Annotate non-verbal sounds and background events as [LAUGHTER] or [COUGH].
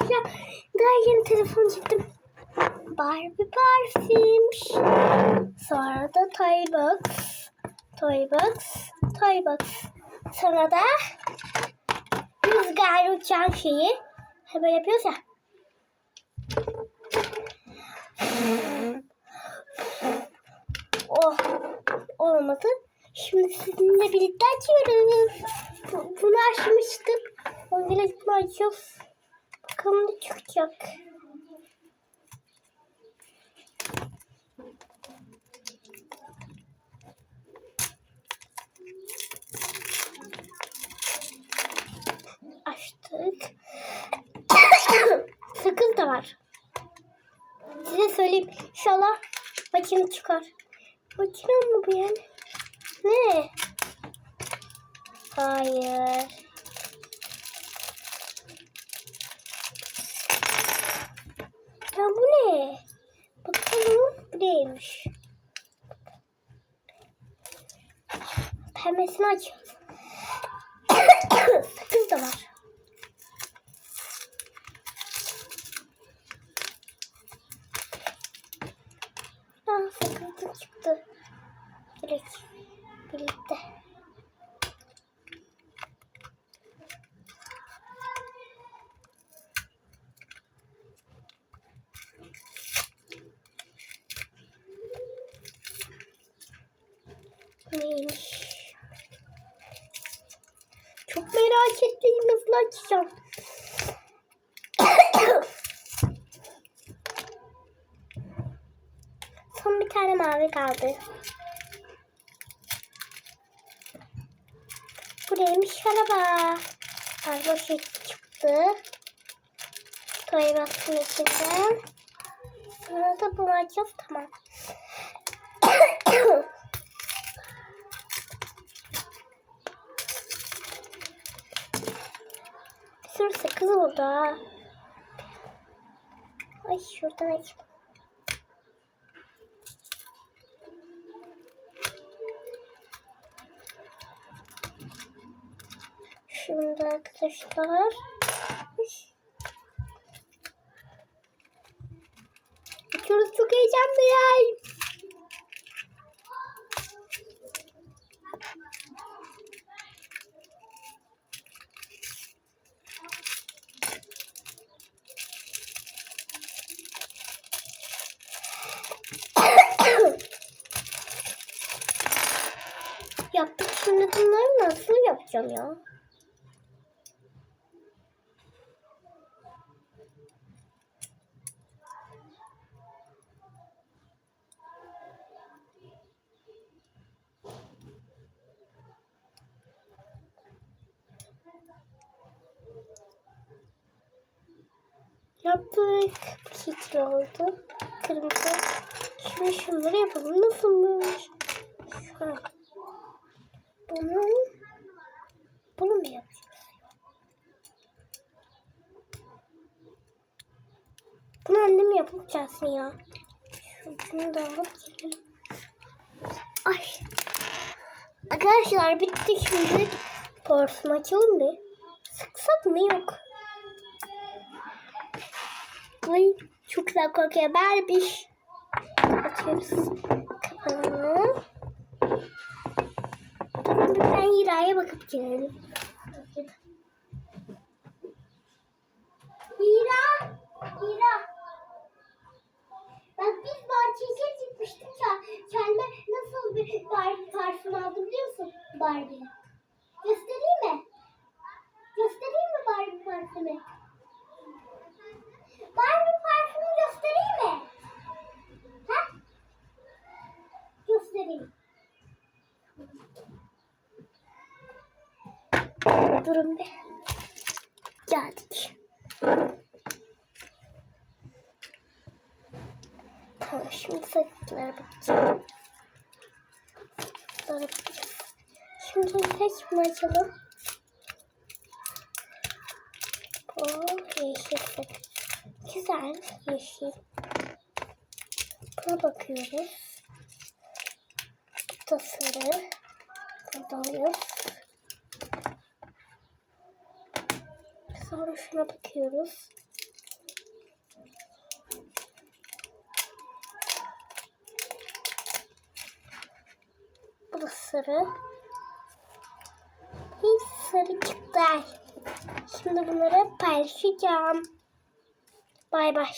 arkadaşlar. Daha yeni telefon çektim. Barbie parfüm. Sonra da Toybox. Toybox. Toybox. Sonra da rüzgar uçan şeyi. Ha böyle yapıyoruz ya. Oh. Olmadı. Şimdi sizinle birlikte açıyoruz. Bu- Bunu açmıştık. Onu birlikte açıyoruz. Ne çıkacak. Açtık. [COUGHS] Sakız da var. Size söyleyeyim. İnşallah makine çıkar. Makine mi bu yani? Ne? Hayır. Ya bu ne? Bakalım bu neymiş? Pembesini açıyoruz. [COUGHS] Sakız da var. Ah sakızın çıktı. Direkt birlikte. Neymiş? Çok merak ettim nasıl açacağım. Son bir tane mavi kaldı. Bu neymiş araba? Araba şey çıktı. Toy baksın içinden. Sonra da bunu tamam. Oldu ha. Ay şuradan aç. Şimdi arkadaşlar. Açıyoruz çok heyecanlıyım. Yaptık şimdi bunları nasıl yapacağım ya? Yaptık. Kitri oldu. Kırmızı. Şimdi şunları yapalım. Nasılmış? Şöyle. Bunu bunu mu yapacağız? Bunu annem yapacağız ya. Şunu da alıp. Ay. Arkadaşlar bitti şimdi. Porsunu açalım bir. Sıksak mı yok? Ay çok güzel kokuyor. Berbiş. Açıyoruz. Kapağını. Bir ben Hira'ya bakıp gelelim. Hira! Hira! Bak biz bahçeye çıkmıştık ya. Kendime nasıl bir Barbie parfüm aldım biliyor musun? Barbie. Göstereyim mi? Göstereyim mi Barbie parfümü? Barbie parfümü göstereyim mi? Ha? Göstereyim. Durun bir. Geldik. Tamam şimdi sakızlara bakacağım. Şimdi tek bunu açalım. O yeşil sakız. Güzel yeşil. Buna bakıyoruz. Bu da. Burada alıyoruz. Sonra şuna bakıyoruz. Bu da sarı. Hiç sarı çıktı. Şimdi bunları paylaşacağım. Bay bay.